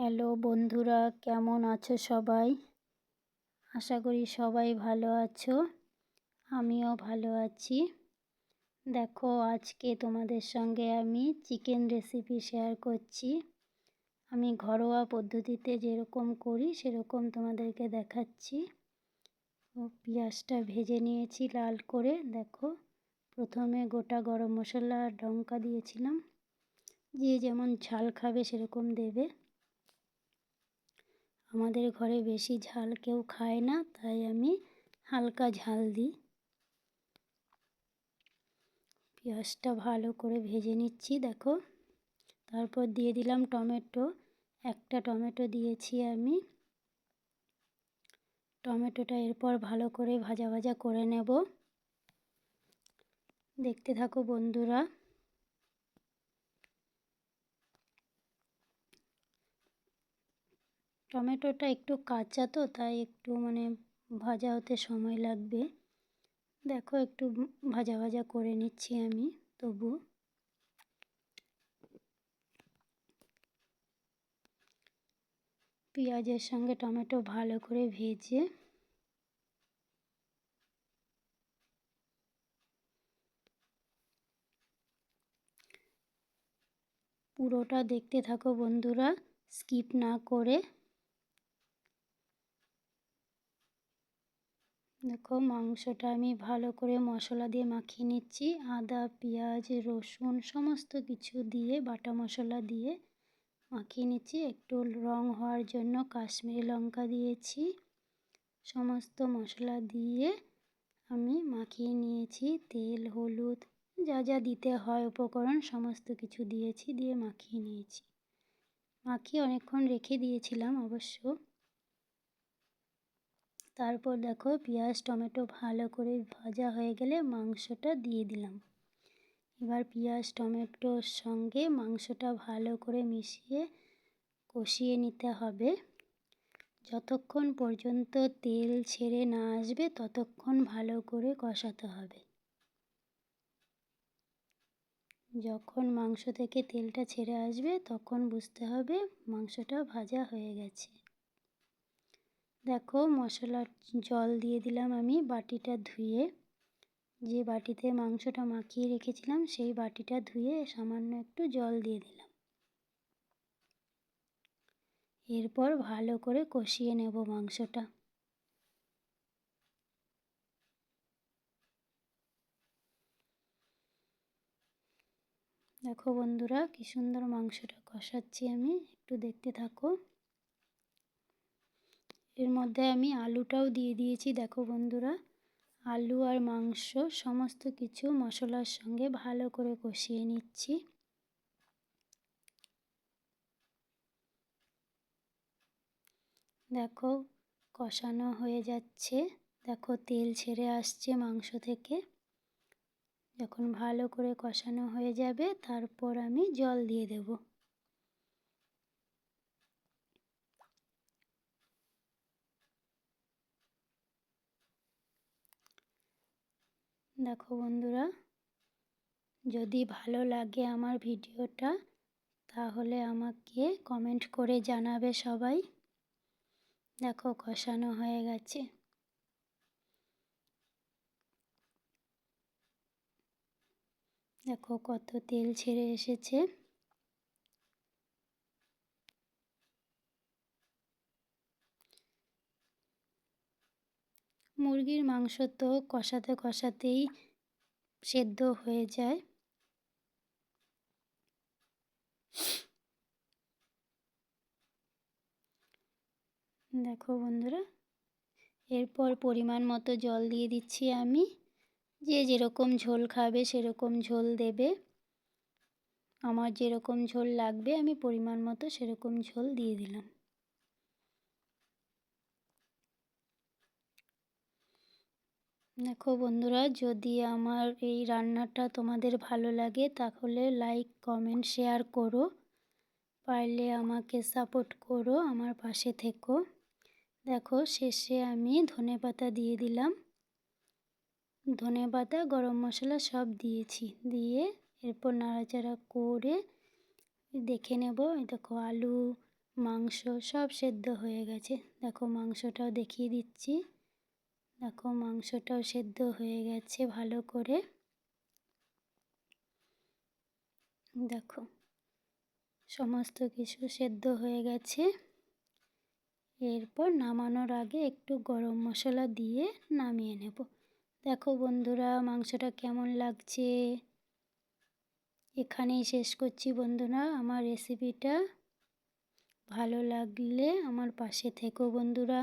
Hello বন্ধুরা, কেমন আছো সবাই? আশা করি সবাই ভালো আছো, আমিও ভালো আছি। দেখো, আজকে তোমাদের সঙ্গে আমি চিকেন রেসিপি শেয়ার করছি। আমি ঘরোয়া পদ্ধতিতে যেরকম করি, সেরকম তোমাদেরকে দেখাচ্ছি। পেঁয়াজটা ভেজে নিয়েছি লাল করে। দেখো, প্রথমে গোটা গরম মশলা আর লঙ্কা দিয়েছিলাম। যে যেমন ঝাল খাবে, সেরকম দেবে। আমাদের ঘরে বেশি ঝাল কেউ খায় না, তাই আমি হালকা ঝাল দিই। পেঁয়াজটা ভালো করে ভেজে নিচ্ছি, দেখো। তারপর দিয়ে দিলাম টমেটো। একটা টমেটো দিয়েছি আমি। টমেটোটা এরপর ভালো করে ভাজা ভাজা করে নেব। দেখতে থাকো বন্ধুরা। টমেটোটা একটু কাঁচা তো, তাই একটু মানে ভাজা হতে সময় লাগবে। দেখো একটু ভাজা ভাজা করে নিচ্ছি আমি, তবু। পেঁয়াজের সঙ্গে টমেটো ভালো করে ভেজে পুরোটা দেখতে থাকো বন্ধুরা, স্কিপ না করে। দেখো মাংসটা আমি ভালো করে মশলা দিয়ে মাখিয়ে নিচ্ছি। আদা, পেঁয়াজ, রসুন সমস্ত কিছু দিয়ে, বাটা মশলা দিয়ে মাখিয়ে নিচ্ছি। একটু রং হওয়ার জন্য কাশ্মীরি লঙ্কা দিয়েছি। সমস্ত মশলা দিয়ে আমি মাখিয়ে নিয়েছি। তেল, হলুদ, যা যা দিতে হয় উপকরণ সমস্ত কিছু দিয়েছি, দিয়ে মাখিয়ে নিয়েছি। মাখিয়ে অনেকক্ষণ রেখে দিয়েছিলাম অবশ্য। তারপর দেখো পেঁয়াজ, টমেটো ভালো করে ভাজা হয়ে গেলে মাংসটা দিয়ে দিলাম। এবার পেঁয়াজ, টমেটোর সঙ্গে মাংসটা ভালো করে মিশিয়ে কষিয়ে নিতে হবে। যতক্ষণ পর্যন্ত তেল ছেড়ে না আসবে, ততক্ষণ ভালো করে কষাতে হবে। যখন মাংস থেকে তেলটা ছেড়ে আসবে, তখন বুঝতে হবে মাংসটা ভাজা হয়ে গেছে। দেখো মশলার জল দিয়ে দিলাম আমি বাটিটা ধুয়ে। যে বাটিতে মাংসটা মাখিয়ে রেখেছিলাম সেই বাটিটা ধুয়ে সামান্য একটু জল দিয়ে দিলাম। এরপর ভালো করে কষিয়ে নেব মাংসটা। দেখো বন্ধুরা কি সুন্দর মাংসটা কষাচ্ছি আমি, একটু দেখতে থাকো। এর মধ্যে আমি আলুটাও দিয়ে দিয়েছি, দেখো বন্ধুরা। আলু আর মাংস, সমস্ত কিছু মশলার সঙ্গে ভালো করে কষিয়ে নিচ্ছি। দেখো, কষানো হয়ে যাচ্ছে। দেখো, তেল ছেড়ে আসছে মাংস থেকে। যখন ভালো করে কষানো হয়ে যাবে, তারপর আমি জল দিয়ে দেব। দেখো বন্ধুরা, যদি ভালো লাগে আমার ভিডিওটা, তাহলে আমাকে কমেন্ট করে জানাবে সবাই। দেখো কষানো হয়ে গেছে। দেখো কত তেল ছেড়ে এসেছে। মুরগির মাংস তো কষাতে কষাতেই সেদ্ধ হয়ে যায়। দেখো বন্ধুরা, এরপর পরিমাণ মতো জল দিয়ে দিচ্ছি আমি। যে যেরকম ঝোল খাবে সেরকম ঝোল দেবে। আমার যেরকম ঝোল লাগবে, আমি পরিমাণ মতো সেরকম ঝোল দিয়ে দিলাম। দেখো বন্ধুরা, যদি আমার এই রান্নাটা তোমাদের ভালো লাগে, তাহলে লাইক কমেন্ট শেয়ার করো। পারলে আমাকে সাপোর্ট করো, আমার পাশে থেকো। দেখো, শেষে আমি ধনে পাতা দিয়ে দিলাম। ধনে পাতা, গরম মশলা সব দিয়েছি। দিয়ে এরপর নাড়াচাড়া করে দেখে নেব। দেখো, আলু, মাংস সব সেদ্ধ হয়ে গেছে। দেখো, মাংসটাও দেখিয়ে দিচ্ছি। দেখো মাংসটাও সেদ্ধ হয়ে গেছে ভালো করে। দেখো সমস্ত কিছু সেদ্ধ হয়ে গেছে। এরপর নামানোর আগে একটু গরম মশলা দিয়ে নামিয়ে নেব। দেখো বন্ধুরা মাংসটা কেমন লাগছে? এখানেই শেষ করছি বন্ধুরা আমার রেসিপিটা ভালো লাগলে আমার পাশে থেকো বন্ধুরা।